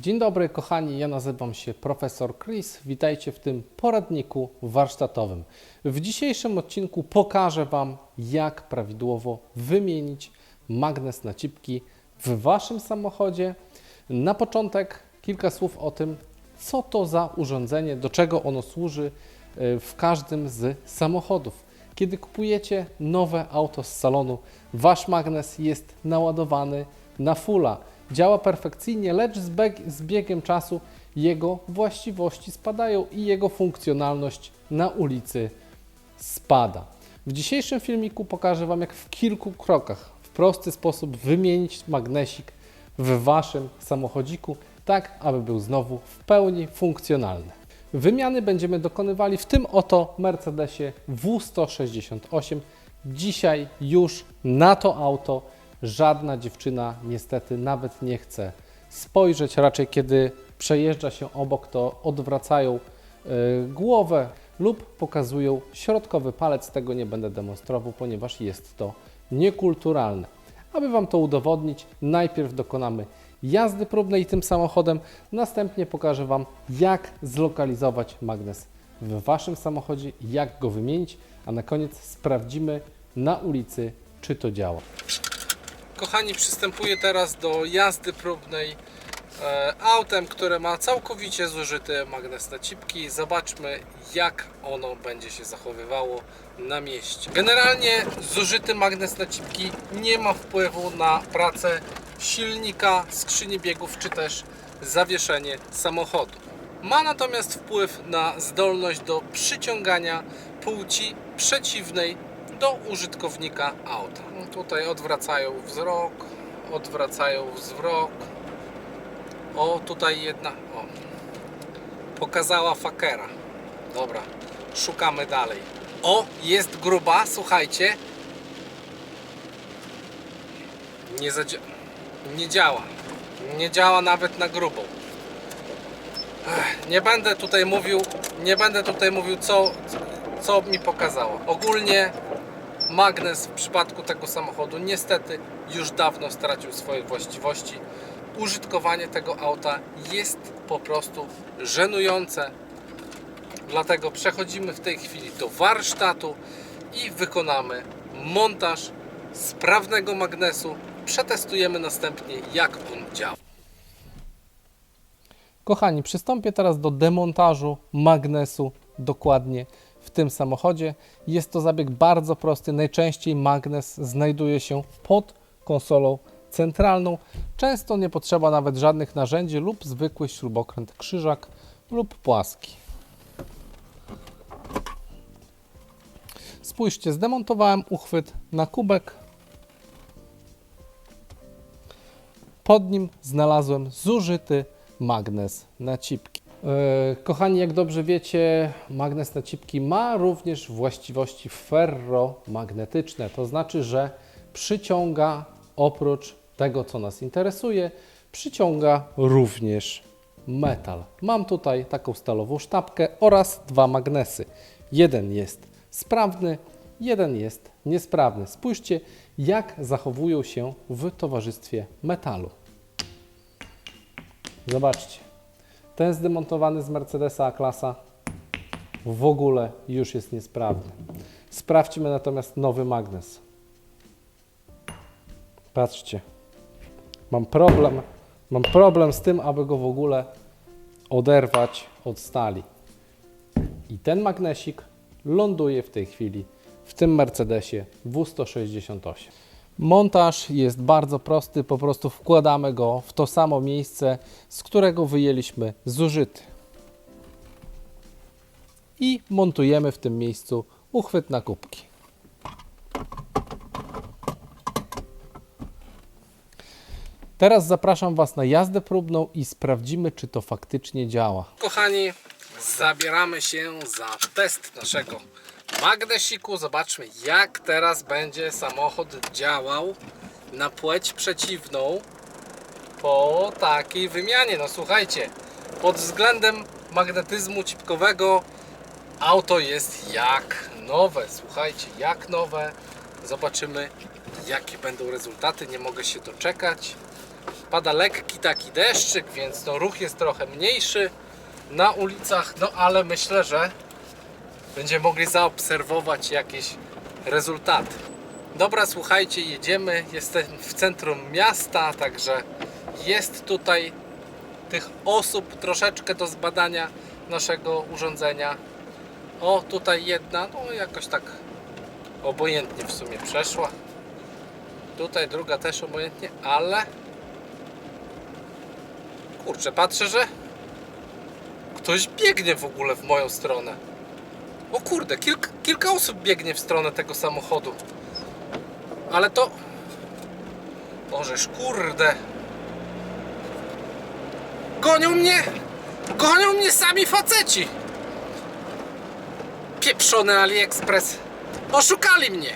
Dzień dobry kochani, ja nazywam się profesor Chris. Witajcie w tym poradniku warsztatowym. W dzisiejszym odcinku pokażę Wam, jak prawidłowo wymienić magnes na cipki w Waszym samochodzie. Na początek kilka słów o tym, co to za urządzenie, do czego ono służy e, w każdym z samochodów. Kiedy kupujecie nowe auto z salonu, Wasz magnes jest naładowany na fulla. Działa perfekcyjnie, lecz z, z biegiem czasu jego właściwości spadają i jego funkcjonalność na ulicy spada. W dzisiejszym filmiku pokażę Wam, jak w kilku krokach, w prosty sposób wymienić magnesik w Waszym samochodziku, tak aby był znowu w pełni funkcjonalny. Wymiany będziemy dokonywali w tym oto Mercedesie W168. Dzisiaj już na to auto żadna dziewczyna niestety nawet nie chce spojrzeć. Raczej kiedy przejeżdża się obok, to odwracają y, głowę lub pokazują środkowy palec. Tego nie będę demonstrował, ponieważ jest to niekulturalne. Aby Wam to udowodnić, najpierw dokonamy jazdy próbnej tym samochodem, następnie pokażę Wam, jak zlokalizować magnes w Waszym samochodzie, jak go wymienić, a na koniec sprawdzimy na ulicy, czy to działa. Kochani, przystępuję teraz do jazdy próbnej e, autem, które ma całkowicie zużyty magnes na cipki. Zobaczmy, jak ono będzie się zachowywało na mieście. Generalnie zużyty magnes na cipki nie ma wpływu na pracę silnika, skrzyni biegów czy też zawieszenie samochodu. Ma natomiast wpływ na zdolność do przyciągania płci przeciwnej do użytkownika auta. No tutaj odwracają wzrok, odwracają wzrok. O, tutaj jedna. O, pokazała fakera. Dobra, szukamy dalej. O, jest gruba, słuchajcie. Nie, zadzia- nie działa. Nie działa nawet na grubą. Nie będę tutaj mówił, nie będę tutaj mówił co, co mi pokazało. Ogólnie magnes w przypadku tego samochodu niestety już dawno stracił swoje właściwości. Użytkowanie tego auta jest po prostu żenujące. Dlatego przechodzimy w tej chwili do warsztatu i wykonamy montaż sprawnego magnesu. Przetestujemy następnie jak on działa. Kochani, przystąpię teraz do demontażu magnesu dokładnie w tym samochodzie. Jest to zabieg bardzo prosty. Najczęściej magnes znajduje się pod konsolą centralną. Często nie potrzeba nawet żadnych narzędzi lub zwykły śrubokręt krzyżak lub płaski. Spójrzcie, zdemontowałem uchwyt na kubek. Pod nim znalazłem zużyty magnes na cipki. E, Kochani, jak dobrze wiecie, magnes na cipki ma również właściwości ferromagnetyczne. To znaczy, że przyciąga oprócz tego, co nas interesuje, przyciąga również metal. Mam tutaj taką stalową sztabkę oraz dwa magnesy. Jeden jest sprawny, jeden jest niesprawny. Spójrzcie, jak zachowują się w towarzystwie metalu. Zobaczcie. Ten zdemontowany z Mercedesa A-klasa w ogóle już jest niesprawny. Sprawdźmy natomiast nowy magnes. Patrzcie. Mam problem, mam problem z tym, aby go w ogóle oderwać od stali. I ten magnesik ląduje w tej chwili w tym Mercedesie W168. Montaż jest bardzo prosty, po prostu wkładamy go w to samo miejsce, z którego wyjęliśmy zużyty. I montujemy w tym miejscu uchwyt na kubki. Teraz zapraszam Was na jazdę próbną i sprawdzimy, czy to faktycznie działa. Kochani, zabieramy się za test naszego magnesiku. Zobaczmy, jak teraz będzie samochód działał na płeć przeciwną po takiej wymianie. No słuchajcie, pod względem magnetyzmu cipkowego auto jest jak nowe. Słuchajcie, jak nowe. Zobaczymy, jakie będą rezultaty. Nie mogę się doczekać. Pada lekki taki deszczyk, więc no ruch jest trochę mniejszy na ulicach, no ale myślę, że będziemy mogli zaobserwować jakieś rezultaty. Dobra, słuchajcie, jedziemy. Jestem w centrum miasta, także jest tutaj tych osób troszeczkę do zbadania naszego urządzenia. O, tutaj jedna, no jakoś tak obojętnie w sumie przeszła. Tutaj druga też obojętnie, ale kurczę, patrzę, że ktoś biegnie w ogóle w moją stronę. O kurde, kilka, kilka osób biegnie w stronę tego samochodu. Ale to... Bożeż, kurde. Gonią mnie! Gonią mnie sami faceci! Pieprzony AliExpress. Oszukali mnie!